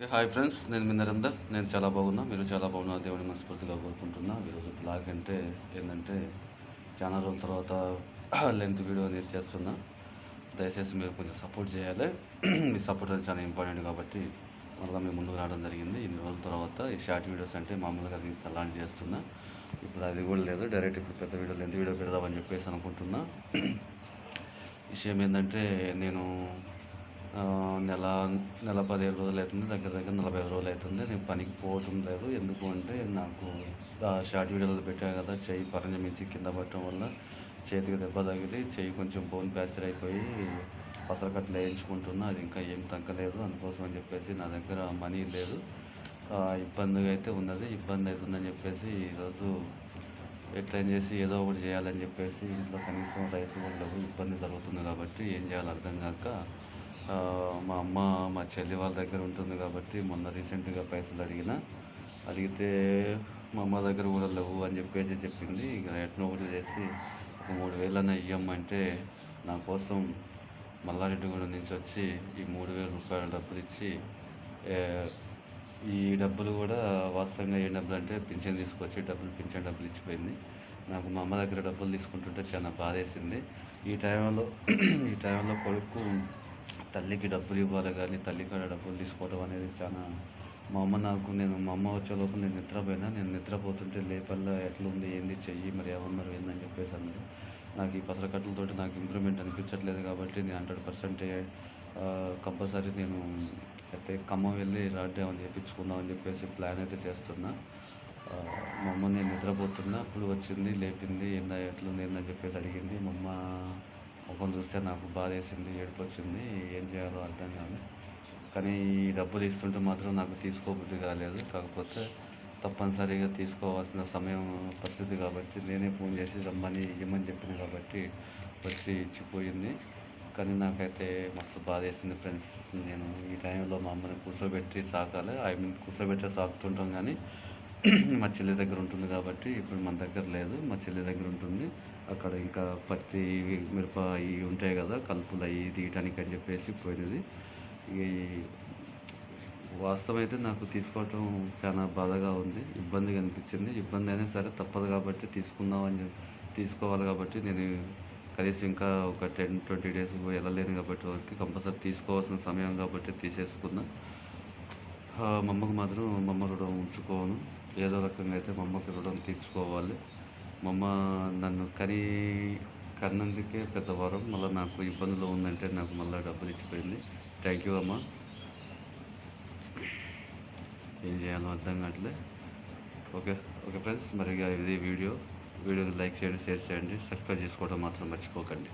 Okay hi friends. నేను మీ నరేందర్ నేను చాలా బాగున్నా. మీరు చాలా బాగున్నా. దేవుని మనస్ఫూర్తిగా కోరుకుంటున్నా. ఈరోజు బ్లాగ్ అంటే ఏంటంటే చాలా రోజుల తర్వాత లెంత్ వీడియో నేను చేస్తున్నా. దయచేసి మీరు కొంచెం సపోర్ట్ చేయాలి. మీ సపోర్ట్ అనేది చాలా ఇంపార్టెంట్ కాబట్టి మళ్ళీ మేము ముందుకు రావడం జరిగింది. ఇన్ని రోజుల తర్వాత ఈ షార్ట్ వీడియోస్ అంటే మామూలుగా నేను లాంచ్ చేస్తున్నా. ఇప్పుడు అది కూడా లేదు. డైరెక్ట్ ఇప్పుడు పెద్ద వీడియో లెంత్ వీడియో పెడదామని చెప్పేసి అనుకుంటున్నా. విషయం ఏంటంటే నేను నెల నెల పదిహేను రోజులు అవుతుంది దగ్గర దగ్గర నలభై ఐదు రోజులు అవుతుంది. నేను పనికి పోవటం లేదు. ఎందుకు అంటే నాకు ఆ షార్ట్ వీడియోలు పెట్టాను కదా చెయ్యి పరంజమించి కింద పట్టడం వల్ల చేతికి దెబ్బ తగిలి చెయ్యి కొంచెం బోన్ ఫ్రాక్చర్ అయిపోయి పసరకట్లు వేయించుకుంటున్నా. అది ఇంకా ఏం తగ్గలేదు అందుకోసం అని చెప్పేసి నా దగ్గర మనీ లేదు. ఇబ్బందిగా అయితే ఉన్నది. ఇబ్బంది అవుతుందని చెప్పేసి ఈరోజు ఎట్లా చేసి ఏదో ఒకటి చేయాలని చెప్పేసి ఇంట్లో కనీసం రైస్ కూడా ఇబ్బంది జరుగుతుంది కాబట్టి ఏం చేయాలో అర్థం కాక మా అమ్మ మా చెల్లి వాళ్ళ దగ్గర ఉంటుంది కాబట్టి మొన్న రీసెంట్గా పైసలు అడిగిన. అడిగితే మా అమ్మ దగ్గర కూడా లేవు అని చెప్పేసి చెప్పింది. ఇక ఎట్నో ఒకటి చేసి ఒక మూడు వేలన్నా ఇవ్వమంటే నా కోసం మల్లారెడ్డిగూడెం నుంచి వచ్చి ఈ మూడు వేల రూపాయల డబ్బులు ఇచ్చి ఈ డబ్బులు కూడా వాస్తవంగా ఏ డబ్బులు అంటే పింఛన్ తీసుకొచ్చి డబ్బులు పింఛన్ డబ్బులు ఇచ్చిపోయింది. నాకు మా అమ్మ దగ్గర డబ్బులు తీసుకుంటుంటే చాలా బాధేసింది. ఈ టైంలో ఈ టైంలో కొడుకు తల్లికి డబ్బులు ఇవ్వాలి కానీ తల్లి కాడ డబ్బులు తీసుకోవడం అనేది చాలా మా అమ్మ నాకు నేను మా అమ్మ వచ్చే లోపల నేను నిద్రపోయినా నేను నిద్రపోతుంటే లేపల్లా ఎట్లుంది ఏంది చెయ్యి మరి ఏమన్నారు ఏందని చెప్పేసి అన్నారు నాకు ఈ పసరకట్టలతోటి నాకు ఇంప్రూవ్మెంట్ అనిపించట్లేదు కాబట్టి నేను హండ్రెడ్ పర్సెంట్ కంపల్సరీ నేను అయితే ఖమ్మం వెళ్ళి రాడ్డామని ఏమని చెప్పేసి ప్లాన్ అయితే చేస్తున్నా. మా అమ్మ నేను నిద్రపోతున్నా అప్పుడు వచ్చింది లేపింది ఏందా ఎట్లుంది ఏందని చెప్పేసి అడిగింది. మా అమ్మ ముఖం చూస్తే నాకు బాధ వేసింది ఏడుపు వచ్చింది ఏం చేయాలో అర్థం కాదు. కానీ ఈ డబ్బులు ఇస్తుంటే మాత్రం నాకు తీసుకోబుద్ధి కాలేదు. కాకపోతే తప్పనిసరిగా తీసుకోవాల్సిన సమయం పరిస్థితి కాబట్టి నేనే ఫోన్ చేసి రమ్మని ఇవ్వమని చెప్పింది కాబట్టి వచ్చి ఇచ్చిపోయింది. కానీ నాకైతే మస్తు బాధ వేసింది ఫ్రెండ్స్. నేను ఈ టైంలో మా అమ్మని కూర్చోబెట్టి సాకాలి. ఐ మీన్ కూర్చోబెట్టే సాగుతుంటాం కానీ మా చెల్లి దగ్గర ఉంటుంది కాబట్టి ఇప్పుడు మన దగ్గర లేదు. మా చెల్లి దగ్గర ఉంటుంది. అక్కడ ఇంకా పత్తి మిరప ఇవి ఉంటాయి కదా కలుపులు అవి తీయటానికి అని చెప్పేసి పోయినది. ఈ వాస్తవం అయితే నాకు తీసుకోవటం చాలా బాధగా ఉంది ఇబ్బందిగా అనిపించింది. ఇబ్బంది అయినా సరే తప్పదు కాబట్టి తీసుకుందాం అని చెప్పి తీసుకోవాలి కాబట్టి నేను కనీసం ఇంకా ఒక టెన్ ట్వంటీ డేస్ వెళ్ళలేను కాబట్టి వరకు కంపల్సరీ తీసుకోవాల్సిన సమయం కాబట్టి తీసేసుకున్నా. ఆ, మా అమ్మకు మాత్రం మా అమ్మ రుణం ఉంచుకోను. ఏదో రకంగా అయితే మా అమ్మకి రుణం తీర్చుకోవాలి. మమ్మ నన్ను కని కన్నందుకే పెద్ద వరం మళ్ళీ నాకు ఇబ్బందులు ఉందంటే నాకు మళ్ళీ డబ్బులు ఇచ్చిపోయింది. థ్యాంక్ యూ అమ్మ. ఏం చేయాలో అర్థం కావట్లే. ఓకే ఓకే ఫ్రెండ్స్ మరి ఇది వీడియో. వీడియోని లైక్ చేయండి షేర్ చేయండి. సబ్స్క్రైబ్ చేసుకోవడం మాత్రం మర్చిపోకండి.